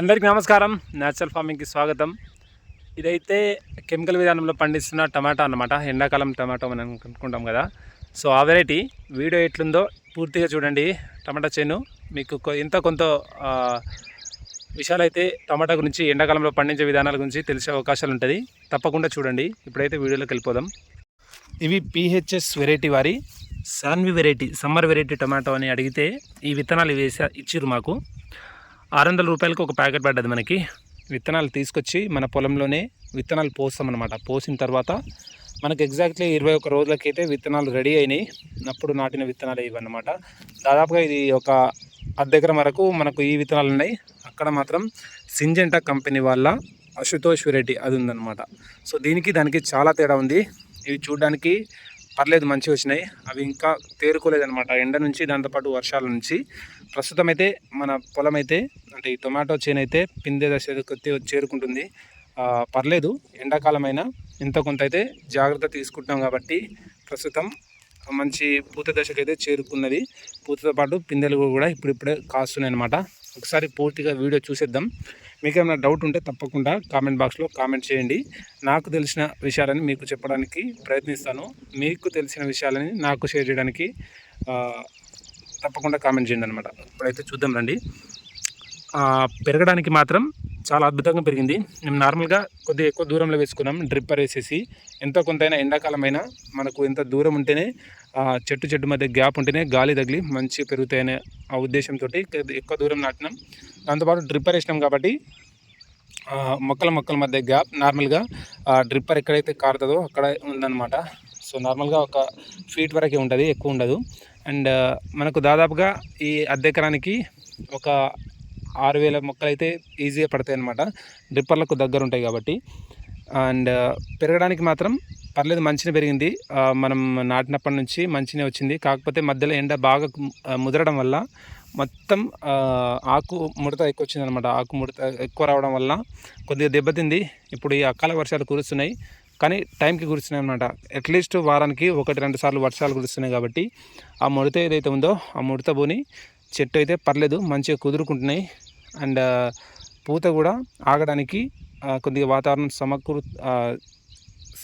అందరికీ నమస్కారం. న్యాచురల్ ఫార్మింగ్కి స్వాగతం. ఇదైతే కెమికల్ విధానంలో పండిస్తున్న టమాటా అన్నమాట. ఎండాకాలం టమాటో మనం అనుకుంటాం కదా. సో ఆ వెరైటీ వీడియో ఎట్లుందో పూర్తిగా చూడండి. టమాటా చేను మీకు ఎంత ఇంత కొంత విషయాలైతే టమాటా గురించి ఎండాకాలంలో పండించే విధానాల గురించి తెలిసే అవకాశాలు ఉంటుంది. తప్పకుండా చూడండి. ఇప్పుడైతే వీడియోలోకి వెళ్ళిపోదాం. ఇవి పిహెచ్ఎస్ వెరైటీ వారి. Sanvi variety summer variety tomato అని అడిగితే ఈ విత్తనాలు వేసా ఇచ్చిర్రు మాకు. ఆరు వందల రూపాయలకి ఒక ప్యాకెట్ పడ్డది మనకి. విత్తనాలు తీసుకొచ్చి మన పొలంలోనే విత్తనాలు పోస్తామన్నమాట. పోసిన తర్వాత మనకు ఎగ్జాక్ట్లీ ఇరవై ఒక్క రోజులకైతే విత్తనాలు రెడీ అయినాయి. అప్పుడు నాటిన విత్తనాలు ఇవన్నమాట. దాదాపుగా ఇది ఒక అర్ధ వరకు మనకు ఈ విత్తనాలు ఉన్నాయి. అక్కడ మాత్రం సింజెంటా కంపెనీ వాళ్ళ అశుతోష్ వెరైటీ అది ఉందన్నమాట. సో దీనికి దానికి చాలా తేడా ఉంది. ఇవి చూడడానికి పర్లేదు మంచిగా వచ్చినాయి. అవి ఇంకా తేరుకోలేదన్నమాట. ఎండ నుంచి దాంతోపాటు వర్షాల నుంచి. ప్రస్తుతం అయితే మన పొలం అయితే అంటే ఈ టొమాటో చేను అయితే పిందె దశకు చేరుకుంటుంది. పర్లేదు ఎండాకాలం అయినా ఇంత కొంత అయితే జాగ్రత్త తీసుకుంటున్నాం కాబట్టి ప్రస్తుతం మంచి పూత దశకు అయితే చేరుకున్నది. పూతతో పాటు పిందెలు కూడా ఇప్పుడిప్పుడే కాస్తున్నాయి అనమాట ఒకసారి పూర్తిగా వీడియో చూసేద్దాం. మీకు ఏమైనా డౌట్ ఉంటే తప్పకుండా కామెంట్ బాక్స్లో కామెంట్ చేయండి. నాకు తెలిసిన విషయాలని మీకు చెప్పడానికి ప్రయత్నిస్తాను. మీకు తెలిసిన విషయాలని నాకు షేర్ చేయడానికి తప్పకుండా కామెంట్ చేయండి అనమాట ఇప్పుడైతే చూద్దాం రండి. పెరగడానికి మాత్రం చాలా అద్భుతంగా పెరిగింది. మేము నార్మల్గా కొద్దిగా ఎక్కువ దూరంలో వేసుకున్నాం డ్రిప్పర్ వేసేసి ఎంత కొంతైనా ఎండాకాలం అయినా మనకు ఎంత దూరం ఉంటేనే చెట్టు చెట్టు మధ్య గ్యాప్ ఉంటేనే గాలి తగిలి మంచి పెరుగుతాయనే ఆ ఉద్దేశంతో ఎక్కువ దూరం నాటినాం. దాంతోపాటు డ్రిప్పర్ వేసినాం కాబట్టి మొక్కల మొక్కల మధ్య గ్యాప్ నార్మల్గా డ్రిప్పర్ ఎక్కడైతే కారుతుందో అక్కడ ఉందన్నమాట. సో నార్మల్గా ఒక ఫీట్ వరకే ఉంటుంది ఎక్కువ ఉండదు. అండ్ మనకు దాదాపుగా ఈ అద్దెకరానికి ఒక ఆరు వేల మొక్కలు అయితే ఈజీగా పడతాయి అన్నమాట. డ్రిప్పర్లకు దగ్గర ఉంటాయి కాబట్టి. అండ్ పెరగడానికి మాత్రం పర్లేదు మంచిగా పెరిగింది. మనం నాటినప్పటి నుంచి మంచినే వచ్చింది. కాకపోతే మధ్యలో ఎండ బాగా ముదరడం వల్ల మొత్తం ఆకు ముడత ఎక్కువ వచ్చింది అనమాట ఆకు ముడత ఎక్కువ రావడం వల్ల కొద్దిగా దెబ్బతింది. ఇప్పుడు ఈ అకాల వర్షాలు కురుస్తున్నాయి. కానీ టైంకి కురుస్తున్నాయి అనమాట అట్లీస్ట్ వారానికి ఒకటి రెండు సార్లు వర్షాలు కురుస్తున్నాయి కాబట్టి ఆ ముడత ఏదైతే ఉందో ఆ ముడత పోని చెట్టు అయితే పర్లేదు మంచిగా కుదురుకుంటున్నాయి. అండ్ పూత కూడా ఆగడానికి కొద్దిగా వాతావరణం సమకూరు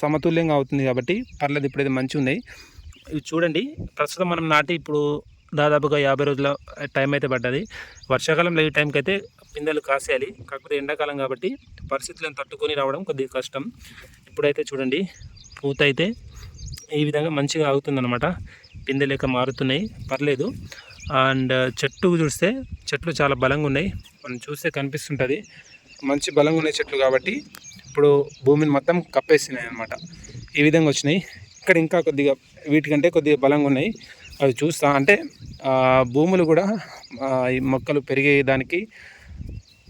సమతుల్యంగా అవుతుంది కాబట్టి పర్లేదు ఇప్పుడైతే మంచిగా ఉన్నాయి ఇవి చూడండి. ప్రస్తుతం మనం నాటి ఇప్పుడు దాదాపుగా యాభై రోజుల టైం అయితే పడ్డది. వర్షాకాలంలో ఈ టైంకి అయితే పిందెలు కాసేయాలి. కాకపోతే ఎండాకాలం కాబట్టి పరిస్థితులను తట్టుకొని రావడం కొద్దిగా కష్టం. ఇప్పుడైతే చూడండి పూత అయితే ఈ విధంగా మంచిగా ఆగుతుందన్నమాట. పిందె లేక మారుతున్నాయి. పర్లేదు. అండ్ చెట్టు చూస్తే చెట్లు చాలా బలంగా ఉన్నాయి. మనం చూస్తే కనిపిస్తుంటుంది. మంచి బలంగా ఉన్నాయి చెట్లు కాబట్టి ఇప్పుడు భూమిని మొత్తం కప్పేస్తున్నాయి అనమాట ఈ విధంగా వచ్చినాయి. ఇక్కడ ఇంకా కొద్దిగా వీటికంటే కొద్దిగా బలంగా ఉన్నాయి. అవి చూస్తా. అంటే భూములు కూడా ఈ మొక్కలు పెరిగేదానికి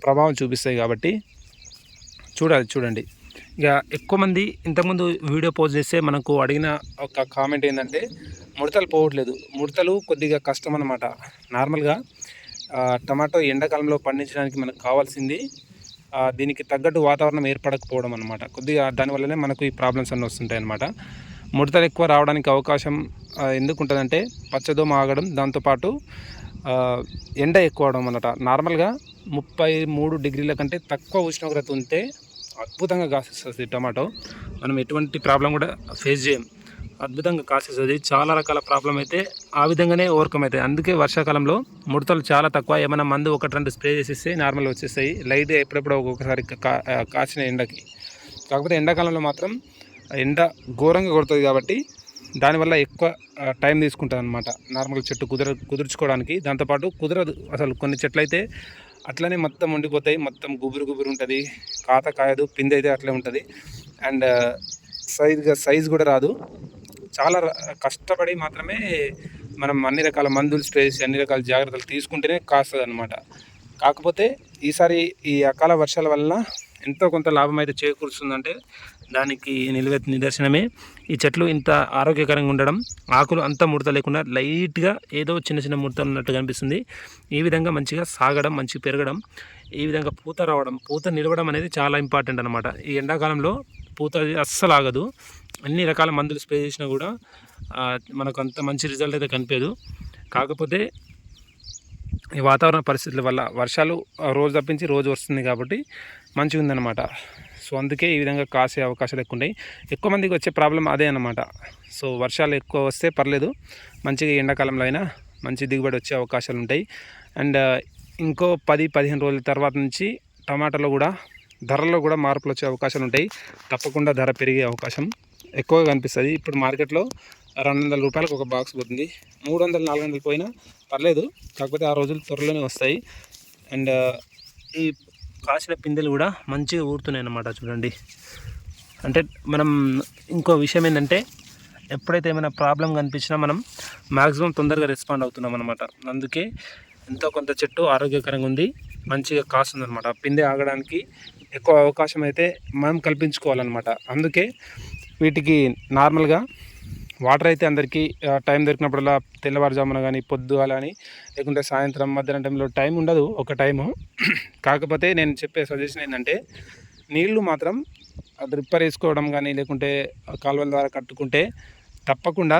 ప్రభావం చూపిస్తాయి కాబట్టి చూడాలి చూడండి. ఇక ఎక్కువ మంది ఇంతకుముందు వీడియో పోస్ట్ చేస్తే మనకు అడిగిన ఒక కామెంట్ ఏంటంటే ముడతలు పోవట్లేదు. ముడతలు కొద్దిగా కష్టం అనమాట నార్మల్గా టమాటో ఎండాకాలంలో పండించడానికి మనకు కావాల్సింది దీనికి తగ్గట్టు వాతావరణం ఏర్పడకపోవడం అనమాట కొద్దిగా దానివల్లనే మనకు ఈ ప్రాబ్లమ్స్ అన్నీ వస్తుంటాయి అనమాట ముడతలు ఎక్కువ రావడానికి అవకాశం ఆ, ఎందుకు ఉంటుందంటే పచ్చదోమ ఆగడం దాంతోపాటు ఎండ ఎక్కువ అవడం అన్నమాట. నార్మల్గా ముప్పై మూడు డిగ్రీల కంటే తక్కువ ఉష్ణోగ్రత ఉంటే అద్భుతంగా కాసేస్తుంది టమాటో. మనం ఎటువంటి ప్రాబ్లం కూడా ఫేస్ చేయం. అద్భుతంగా కాసేస్తుంది. చాలా రకాల ప్రాబ్లం అయితే ఆ విధంగానే ఓవర్కమ్ అవుతాయి. అందుకే వర్షాకాలంలో ముడతలు చాలా తక్కువ. ఏమైనా మందు ఒకటి రెండు స్ప్రే చేసేస్తే నార్మల్ వచ్చేస్తాయి. లైట్గా ఎప్పుడెప్పుడు ఒక్కొక్కసారి కా కాసిన ఎండకి. కాకపోతే ఎండాకాలంలో మాత్రం ఎండ ఘోరంగా కొడుతుంది కాబట్టి దానివల్ల ఎక్కువ టైం తీసుకుంటుంది అనమాట నార్మల్ చెట్టు కుదర కుదుర్చుకోవడానికి. దాంతోపాటు కుదరదు. అసలు కొన్ని చెట్లు అయితే అట్లనే మొత్తం ఉండిపోతాయి. మొత్తం గుబురు గుబురు ఉంటుంది. కాత కాయదు పిండి అయితే అట్లే ఉంటుంది. అండ్ సైజ్గా సైజ్ కూడా రాదు. చాలా కష్టపడి మాత్రమే మనం అన్ని రకాల మందులు స్ప్రే చేసి అన్ని రకాల జాగ్రత్తలు తీసుకుంటేనే కాస్తుంది అనమాట కాకపోతే ఈసారి ఈ అకాల వర్షాల వల్ల ఎంతో కొంత లాభం అయితే చేకూరుస్తుందంటే దానికి నిలువ నిదర్శనమే. ఈ చెట్లు ఇంత ఆరోగ్యకరంగా ఉండడం ఆకులు అంతా ముడత లేకుండా లైట్గా ఏదో చిన్న చిన్న ముడతలు ఉన్నట్టు కనిపిస్తుంది. ఈ విధంగా మంచిగా సాగడం మంచిగా పెరగడం ఈ విధంగా పూత రావడం పూత నిలవడం అనేది చాలా ఇంపార్టెంట్ అనమాట ఈ ఎండాకాలంలో పూత అది అస్సలు ఆగదు. అన్ని రకాల మందులు స్ప్రే చేసినా కూడా మనకు అంత మంచి రిజల్ట్ అయితే కనిపించదు కాకపోతే ఈ వాతావరణ పరిస్థితుల వల్ల వర్షాలు రోజు తప్పించి రోజు వస్తుంది కాబట్టి మంచిగా ఉందన్నమాట సో అందుకే ఈ విధంగా కాసే అవకాశాలు ఎక్కువ ఉన్నాయి ఎక్కువ మందికి వచ్చే ప్రాబ్లం అదే అన్నమాట. సో వర్షాలు ఎక్కువ వస్తే పర్లేదు. మంచిగా ఎండాకాలంలో అయినా మంచి దిగుబడి వచ్చే అవకాశాలు ఉంటాయి. అండ్ ఇంకో పది పదిహేను రోజుల తర్వాత నుంచి టమాటాలో కూడా ధరల్లో కూడా మార్పులు వచ్చే అవకాశాలు ఉంటాయి. తప్పకుండా ధర పెరిగే అవకాశం ఎక్కువగా కనిపిస్తుంది. ఇప్పుడు మార్కెట్లో రెండు వందల రూపాయలకు ఒక బాక్స్ పోతుంది. మూడు వందలు నాలుగు వందలు పోయినా పర్లేదు. కాకపోతే ఆ రోజులు త్వరలోనే వస్తాయి. అండ్ ఈ కాసిన పిందెలు కూడా మంచిగా ఊరుతున్నాయి అన్నమాట చూడండి. అంటే మనం ఇంకో విషయం ఏంటంటే ఎప్పుడైతే ఏమైనా ప్రాబ్లం కనిపించినా మనం మ్యాక్సిమం తొందరగా రెస్పాండ్ అవుతున్నాం అనమాట అందుకే ఎంతో కొంత చెట్టు ఆరోగ్యకరంగా ఉంది మంచిగా కాస్తుంది అనమాట పిందె ఆగడానికి ఎక్కువ అవకాశం అయితే మనం కల్పించుకోవాలన్నమాట. అందుకే వీటికి నార్మల్గా వాటర్ అయితే అందరికీ టైం దొరికినప్పుడల్లా తెల్లవారుజామున కానీ పొద్దుగాల కానీ లేకుంటే సాయంత్రం మధ్యాహ్నం టైంలో టైం ఉండదు ఒక టైము. కాకపోతే నేను చెప్పే సజెషన్ ఏంటంటే నీళ్ళు మాత్రం రిప్పర్ వేసుకోవడం కానీ లేకుంటే కాలువల ద్వారా కట్టుకుంటే తప్పకుండా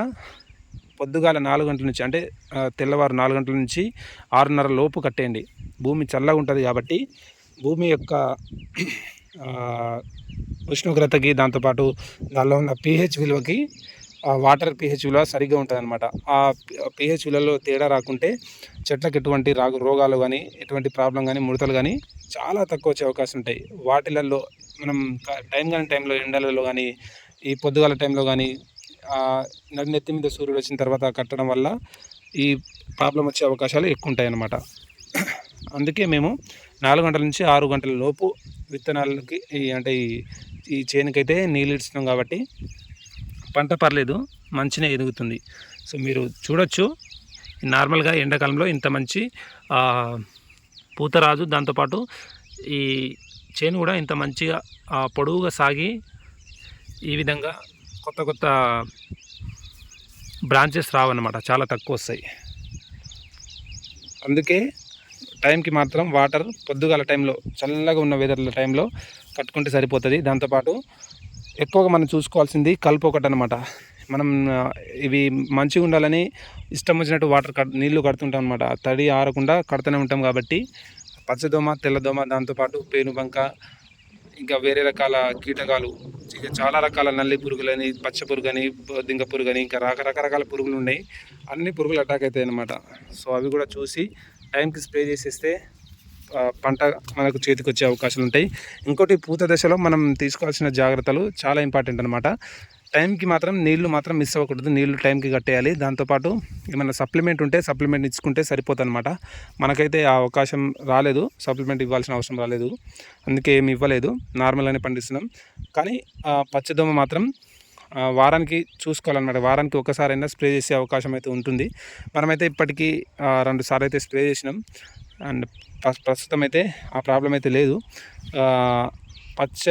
పొద్దుగాల నాలుగు గంటల నుంచి అంటే తెల్లవారు నాలుగు గంటల నుంచి ఆరున్నర లోపు కట్టేయండి. భూమి చల్లగా ఉంటుంది కాబట్టి భూమి యొక్క ఉష్ణోగ్రతకి దాంతోపాటు దానిలో ఉన్న పీహెచ్ విలువకి వాటర్ పిహెచ్ విలువ సరిగ్గా ఉంటుంది అనమాట ఆ పిహెచ్ విలువలో తేడా రాకుంటే చెట్లకు ఎటువంటి రాగు రోగాలు కానీ ఎటువంటి ప్రాబ్లం కానీ ముడతలు కానీ చాలా తక్కువ వచ్చే అవకాశం ఉంటాయి. వాటిలలో మనం టైం కానీ టైంలో ఎండలలో కానీ ఈ పొద్దుగాల టైంలో కానీ నెత్తి మీద సూర్యుడు వచ్చిన తర్వాత కట్టడం వల్ల ఈ ప్రాబ్లం వచ్చే అవకాశాలు ఎక్కువ ఉంటాయి అన్నమాట అందుకే మేము నాలుగు గంటల నుంచి ఆరు గంటల లోపు విత్తనాలకి అంటే ఈ ఈ చేనుకైతే నీళ్ళు ఇస్తున్నాం కాబట్టి పంట పర్లేదు మంచిగా ఎదుగుతుంది. సో మీరు చూడొచ్చు. నార్మల్గా ఎండాకాలంలో ఇంత మంచి పూతరాజు పూత రాజు దాంతోపాటు ఈ చేను కూడా ఇంత మంచిగా పొడవుగా సాగి ఈ విధంగా కొత్త కొత్త బ్రాంచెస్ రావన్నమాట. చాలా తక్కువ వస్తాయి. అందుకే టైంకి మాత్రం వాటర్ పొద్దుగాల టైంలో చల్లగా ఉన్న వెదర్ల టైంలో కట్టుకుంటే సరిపోతుంది. దాంతోపాటు ఎక్కువగా మనం చూసుకోవాల్సింది కలుపు ఒకటి అనమాట మనం ఇవి మంచిగా ఉండాలని ఇష్టం వచ్చినట్టు వాటర్ కట్ నీళ్ళు కడుతుంటాం అనమాట తడి ఆరకుండా కడుతూనే ఉంటాం కాబట్టి పచ్చదోమ తెల్లదోమ దాంతోపాటు పేనుబంక ఇంకా వేరే రకాల కీటకాలు ఇక చాలా రకాల నల్లి పురుగులని పచ్చ పురుగని దింగ పురుగని ఇంకా రక రకరకాల పురుగులు ఉన్నాయి. అన్ని పురుగులు అటాక్ అవుతాయి అన్నమాట. సో అవి కూడా చూసి టైంకి స్ప్రే చేసేస్తే పంట మనకు చేతికి వచ్చే అవకాశాలు ఉంటాయి ఇంకోటి పూత దశలో మనం తీసుకోవాల్సిన జాగ్రత్తలు చాలా ఇంపార్టెంట్ అనమాట టైంకి మాత్రం నీళ్ళు మాత్రం మిస్ అవ్వకూడదు. నీళ్ళు టైంకి కట్టేయాలి. దాంతోపాటు ఏమైనా సప్లిమెంట్ ఉంటే సప్లిమెంట్ ఇచ్చుకుంటే సరిపోతుంది అనమాట మనకైతే ఆ అవకాశం రాలేదు. సప్లిమెంట్ ఇవ్వాల్సిన అవసరం రాలేదు. అందుకే ఏమి ఇవ్వలేదు. నార్మల్గానే పండిస్తున్నాం. కానీ పచ్చదోమ మాత్రం వారానికి చూసుకోవాలన్నమాట. వారానికి ఒకసారైనా స్ప్రే చేసే అవకాశం అయితే ఉంటుంది. మనమైతే ఇప్పటికీ రెండు సార్లు అయితే స్ప్రే చేసినాం. అండ్ ప్రస్తుతం అయితే ఆ ప్రాబ్లం అయితే లేదు పచ్చ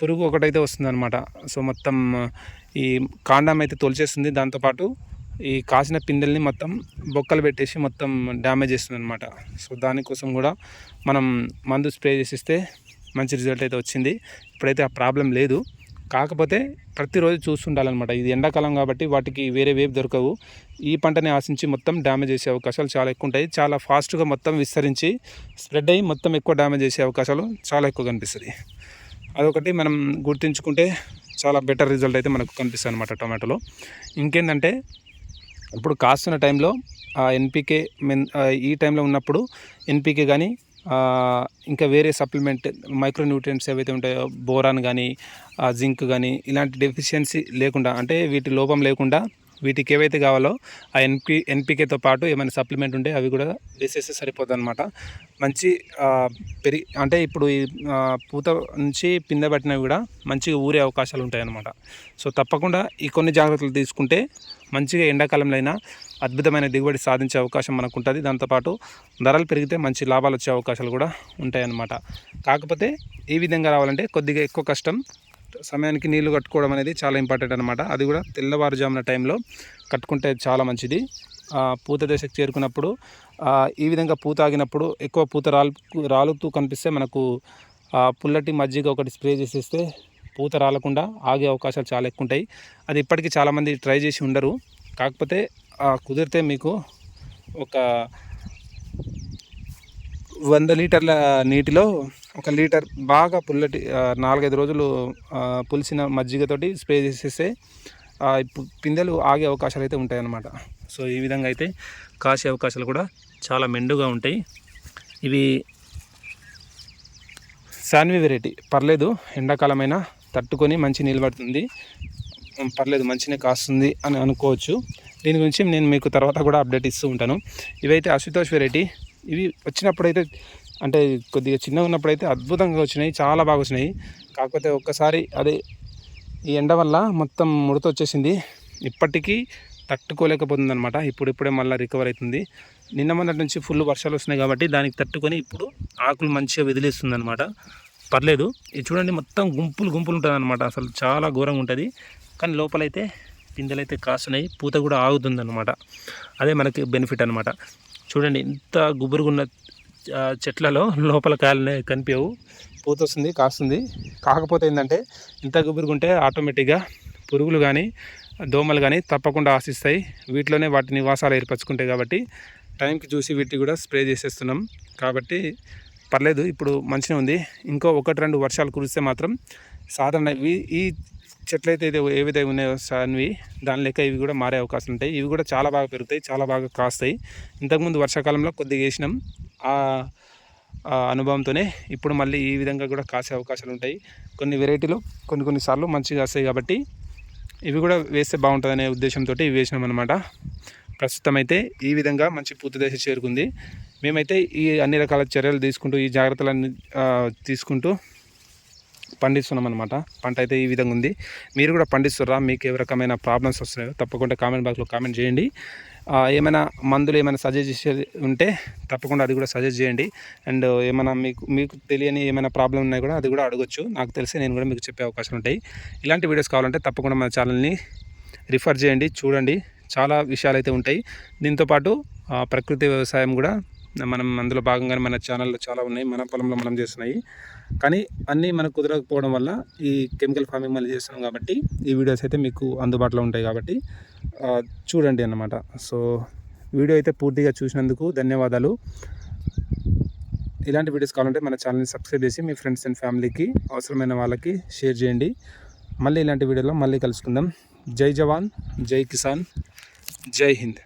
పురుగు ఒకటైతే వస్తుందన్నమాట. సో మొత్తం ఈ కాండం అయితే తొలిచేస్తుంది దాంతోపాటు ఈ కాసిన పిందెల్ని మొత్తం బొక్కలు పెట్టేసి మొత్తం డ్యామేజ్ చేస్తుంది అనమాట సో దానికోసం కూడా మనం మందు స్ప్రే చేసిస్తే మంచి రిజల్ట్ అయితే వచ్చింది. ఇప్పుడైతే ఆ ప్రాబ్లం లేదు. కాకపోతే ప్రతిరోజు చూస్తుండాలన్నమాట. ఇది ఎండాకాలం కాబట్టి వాటికి వేరే వేపు దొరకవు. ఈ పంటని ఆశించి మొత్తం డ్యామేజ్ చేసే అవకాశాలు చాలా ఎక్కువ ఉంటాయి చాలా ఫాస్ట్గా మొత్తం విస్తరించి స్ప్రెడ్ అయ్యి మొత్తం ఎక్కువ డ్యామేజ్ చేసే అవకాశాలు చాలా ఎక్కువ కనిపిస్తుంది అదొకటి మనం గుర్తుంచుకుంటే చాలా బెటర్ రిజల్ట్ అయితే మనకు కనిపిస్తుంది అనమాట టొమాటోలో. ఇంకేంటంటే ఇప్పుడు కాస్తున్న టైంలో ఆ ఎన్పికే మెన్ ఈ టైంలో ఉన్నప్పుడు ఎన్పికే కానీ ఇంకా వేరే సప్లిమెంట్ మైక్రో న్యూట్రియంట్స్ ఏవైతే ఉంటాయో బోరాన్ కానీ జింక్ కానీ ఇలాంటి డెఫిషియన్సీ లేకుండా అంటే వీటి లోపం లేకుండా వీటికి ఏవైతే కావాలో ఆ ఎన్పి ఎన్పికేతో పాటు ఏమైనా సప్లిమెంట్ ఉంటే అవి కూడా వేసేస్తే సరిపోతుంది అనమాట మంచి పెరిగి అంటే ఇప్పుడు ఈ పూత నుంచి పిందె పట్టినవి కూడా మంచిగా ఊరే అవకాశాలు ఉంటాయన్నమాట. సో తప్పకుండా ఈ కొన్ని జాగ్రత్తలు తీసుకుంటే మంచిగా ఎండాకాలంలో అయినా అద్భుతమైన దిగుబడి సాధించే అవకాశం మనకు ఉంటుంది దాంతోపాటు ధరలు పెరిగితే మంచి లాభాలు వచ్చే అవకాశాలు కూడా ఉంటాయన్నమాట. కాకపోతే ఈ విధంగా రావాలంటే కొద్దిగా ఎక్కువ కష్టం. సమయానికి నీళ్ళు కట్టుకోవడం అనేది చాలా ఇంపార్టెంట్ అనమాట అది కూడా తెల్లవారుజామున టైంలో కట్టుకుంటే చాలా మంచిది. పూత దశకు చేరుకున్నప్పుడు ఈ విధంగా పూత ఆగినప్పుడు ఎక్కువ పూత రాలు రాలుతూ కనిపిస్తే మనకు పుల్లటి మజ్జిగ ఒకటి స్ప్రే చేసేస్తే పూత రాలకుండా ఆగే అవకాశాలు చాలా ఎక్కువ ఉంటాయి. అది ఇప్పటికీ చాలామంది ట్రై చేసి ఉండరు. కాకపోతే కుదిరితే మీకు ఒక వంద లీటర్ల నీటిలో ఒక లీటర్ బాగా పుల్లటి నాలుగైదు రోజులు పులిసిన మజ్జిగతోటి స్ప్రే చేసేస్తే పిందెలు ఆగే అవకాశాలు అయితే ఉంటాయి అన్నమాట సో ఈ విధంగా అయితే కాసే అవకాశాలు కూడా చాలా మెండుగా ఉంటాయి. ఇవి శాన్వి వెరైటీ. పర్లేదు ఎండాకాలమైనా తట్టుకొని మంచి నిలబడుతుంది పర్లేదు మంచినే కాస్తుంది అని అనుకోవచ్చు. దీని గురించి నేను మీకు తర్వాత కూడా అప్డేట్ ఇస్తూ ఉంటాను. ఇవైతే అశుతోష్ వెరైటీ. ఇవి వచ్చినప్పుడైతే అంటే కొద్దిగా చిన్నగా ఉన్నప్పుడైతే అద్భుతంగా వచ్చినాయి. చాలా బాగా వచ్చినాయి. కాకపోతే ఒక్కసారి అదే ఈ ఎండ వల్ల మొత్తం ముడత వచ్చేసింది. ఇప్పటికీ తట్టుకోలేకపోతుంది అనమాట ఇప్పుడిప్పుడే మళ్ళీ రికవర్ అవుతుంది. నిన్న మొన్నటి నుంచి ఫుల్ వర్షాలు వస్తున్నాయి కాబట్టి దానికి తట్టుకొని ఇప్పుడు ఆకులు మంచిగా వదిలేస్తుంది అనమాట పర్లేదు. ఇది చూడండి మొత్తం గుంపులు గుంపులు ఉంటుంది అనమాట అసలు చాలా ఘోరంగా ఉంటుంది. కానీ లోపలైతే పిందెలైతే కాస్తున్నాయి. పూత కూడా ఆగుతుంది అనమాట అదే మనకి బెనిఫిట్ అనమాట చూడండి ఇంత గుబురుగున్న చెట్లలో లోపల కాయలనే కనిపించవు పూత వస్తుంది కాస్తుంది. కాకపోతే ఏంటంటే ఇంత గుబురుగుంటే ఆటోమేటిక్గా పురుగులు కానీ దోమలు కానీ తప్పకుండా ఆశిస్తాయి. వీటిలోనే వాటి నివాసాలు ఏర్పరచుకుంటాయి కాబట్టి టైంకి చూసి వీటికి కూడా స్ప్రే చేసేస్తున్నాం. కాబట్టి పర్లేదు ఇప్పుడు మంచిగా ఉంది. ఇంకో ఒకటి రెండు వర్షాలు కురిస్తే మాత్రం సాధారణ ఈ చెట్లు అయితే ఇది ఏవైతే ఉన్నాయో సాన్వి దాని లెక్క ఇవి కూడా మారే అవకాశం ఉంటాయి. ఇవి కూడా చాలా బాగా పెరుగుతాయి చాలా బాగా కాస్తాయి. ఇంతకుముందు వర్షాకాలంలో కొద్దిగా వేసినాం. ఆ ఆ అనుభవంతోనే ఇప్పుడు మళ్ళీ ఈ విధంగా కూడా కాసే అవకాశాలు ఉంటాయి. కొన్ని వెరైటీలు కొన్ని కొన్నిసార్లు మంచిగా వస్తాయి కాబట్టి ఇవి కూడా వేస్తే బాగుంటుందనే ఉద్దేశంతో ఇవి వేసినాం అనమాట ప్రస్తుతం అయితే ఈ విధంగా మంచి పూత దశ చేరుకుంది. మేమైతే ఈ అన్ని రకాల చర్యలు తీసుకుంటూ ఈ జాగ్రత్తలన్నీ తీసుకుంటూ పండిస్తున్నాం అనమాట పంట అయితే ఈ విధంగా ఉంది. మీరు కూడా పండిస్తుర్రా మీకు ఏ రకమైన ప్రాబ్లమ్స్ వస్తున్నాయో తప్పకుండా కామెంట్ బాక్స్లో కామెంట్ చేయండి. ఏమైనా మందులు ఏమైనా సజెస్ట్ చేసేది ఉంటే తప్పకుండా అది కూడా సజెస్ట్ చేయండి. అండ్ ఏమైనా మీకు మీకు తెలియని ఏమైనా ప్రాబ్లం ఉన్నాయి కూడా అది కూడా అడగొచ్చు. నాకు తెలిసి నేను కూడా మీకు చెప్పే అవకాశం ఉంటాయి. ఇలాంటి వీడియోస్ కావాలంటే తప్పకుండా మన ఛానల్ని రిఫర్ చేయండి చూడండి. చాలా విషయాలు అయితే ఉంటాయి. దీంతోపాటు ప్రకృతి వ్యవసాయం కూడా మనం అందులో భాగంగానే మన ఛానల్లో చాలా ఉన్నాయి. మన పొలంలో మనం చేస్తున్నాయి. కానీ అన్నీ మనకు కుదరకపోవడం వల్ల ఈ కెమికల్ ఫార్మింగ్ మళ్ళీ చేస్తున్నాం కాబట్టి ఈ వీడియోస్ అయితే మీకు అందుబాటులో ఉంటాయి కాబట్టి చూడండి అన్నమాట. సో వీడియో అయితే పూర్తిగా చూసినందుకు ధన్యవాదాలు. ఇలాంటి వీడియోస్ కావాలంటే మన ఛానల్ని సబ్స్క్రైబ్ చేసి మీ ఫ్రెండ్స్ అండ్ ఫ్యామిలీకి అవసరమైన వాళ్ళకి షేర్ చేయండి. మళ్ళీ ఇలాంటి వీడియోలో మళ్ళీ కలుసుకుందాం. జై జవాన్ జై కిసాన్ జై హింద్.